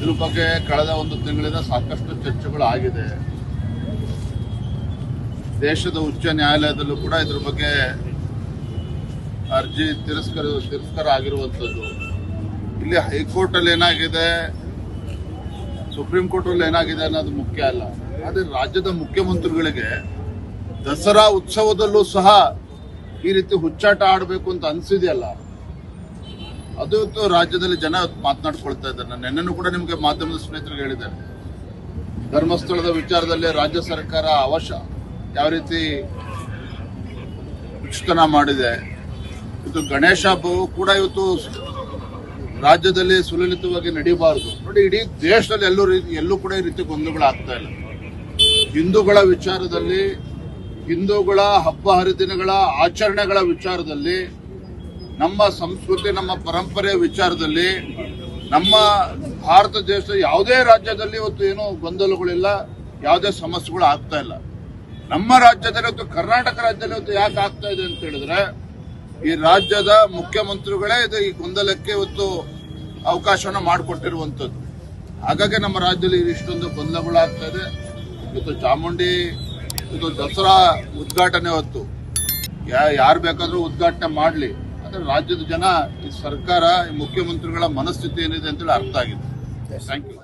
ಇದ್ರ ಬಗ್ಗೆ ಕಳೆದ ಒಂದು ತಿಂಗಳಿಂದ ಸಾಕಷ್ಟು ಚರ್ಚೆಗಳು ಆಗಿದೆ ದೇಶದ ಉಚ್ಚ ನ್ಯಾಯಾಲಯದಲ್ಲೂ ಕೂಡ ಇದ್ರ ಬಗ್ಗೆ ಅರ್ಜಿ ತಿರಸ್ಕರ, ತಿರಸ್ಕಾರ ಆಗಿರುವಂಥದ್ದು. ಇಲ್ಲಿ ಹೈಕೋರ್ಟ್ ಅಲ್ಲಿ ಏನಾಗಿದೆ? ಸುಪ್ರೀಂ ಕೋರ್ಟ್ ಅಲ್ಲಿ ಏನಾಗಿದೆ ಅನ್ನೋದು ಮುಖ್ಯ ಅಲ್ಲ. ಆದರೆ ರಾಜ್ಯದ ಮುಖ್ಯಮಂತ್ರಿಗಳಿಗೆ ದಸರಾ ಉತ್ಸವದಲ್ಲೂ ಸಹ ಈ ರೀತಿ ಹುಚ್ಚಾಟ ಆಡಬೇಕು ಅಂತ ಅನ್ಸಿದೆಯಲ್ಲ. ಅದು ರಾಜ್ಯದಲ್ಲಿ ಜನ ಮಾತನಾಡ್ಕೊಳ್ತಾ ಇದ್ದಾರೆ. ನಾನು ಕೂಡ ನಿಮಗೆ ಮಾಧ್ಯಮದ ಸ್ನೇಹಿತರಿಗೆ ಹೇಳಿದ್ದೇನೆ. ಧರ್ಮಸ್ಥಳದ ವಿಚಾರದಲ್ಲಿ ರಾಜ್ಯ ಸರ್ಕಾರ ಅವಶ್ಯ ಯಾವ ರೀತಿ ಉಚಿತನ ಮಾಡಿದೆ. ಇದು ಗಣೇಶ ಹಬ್ಬವು ಕೂಡ ಇವತ್ತು ರಾಜ್ಯದಲ್ಲಿ ಸುಲಲಿತವಾಗಿ ನಡೀಬಾರದು. ನೋಡಿ, ಇಡೀ ದೇಶದಲ್ಲಿ ಎಲ್ಲೂ ರೀತಿ ಎಲ್ಲೂ ಕೂಡ ಈ ರೀತಿ ಗೊಂದಲಗಳು ಆಗ್ತಾ ಇಲ್ಲ. ಹಿಂದೂಗಳ ವಿಚಾರದಲ್ಲಿ, ಹಿಂದೂಗಳ ಹಬ್ಬ ಹರಿದಿನಗಳ ಆಚರಣೆಗಳ ವಿಚಾರದಲ್ಲಿ ನಮ್ಮ ಸಂಸ್ಕೃತಿ, ನಮ್ಮ ಪರಂಪರೆಯ ವಿಚಾರದಲ್ಲಿ ನಮ್ಮ ಭಾರತ ದೇಶದ ಯಾವುದೇ ರಾಜ್ಯದಲ್ಲಿ ಇವತ್ತು ಏನು ಗೊಂದಲಗಳಿಲ್ಲ, ಯಾವುದೇ ಸಮಸ್ಯೆಗಳು ಆಗ್ತಾ ಇಲ್ಲ. ನಮ್ಮ ರಾಜ್ಯದಲ್ಲಿ ಇವತ್ತು ಕರ್ನಾಟಕ ರಾಜ್ಯದಲ್ಲಿ ಇವತ್ತು ಯಾಕೆ ಆಗ್ತಾ ಇದೆ ಅಂತ ಹೇಳಿದ್ರೆ, ಈ ರಾಜ್ಯದ ಮುಖ್ಯಮಂತ್ರಿಗಳೇ ಇದು ಈ ಗೊಂದಲಕ್ಕೆ ಇವತ್ತು ಅವಕಾಶವನ್ನ ಮಾಡಿಕೊಟ್ಟಿರುವಂಥದ್ದು. ಹಾಗಾಗಿ ನಮ್ಮ ರಾಜ್ಯದಲ್ಲಿ ಇಷ್ಟೊಂದು ಗೊಂದಲಗಳಾಗ್ತಾ ಇದೆ. ಇವತ್ತು ಚಾಮುಂಡಿ, ಇದು ದಸರಾ ಉದ್ಘಾಟನೆ ಹೊತ್ತು ಯಾರು ಬೇಕಾದರೂ ಉದ್ಘಾಟನೆ ಮಾಡಲಿ. ಆದ್ರೆ ರಾಜ್ಯದ ಜನ ಈ ಸರ್ಕಾರ ಈ ಮುಖ್ಯಮಂತ್ರಿಗಳ ಮನಸ್ಥಿತಿ ಏನಿದೆ ಅಂತೇಳಿ ಅರ್ಥ ಆಗಿದೆ. Thank you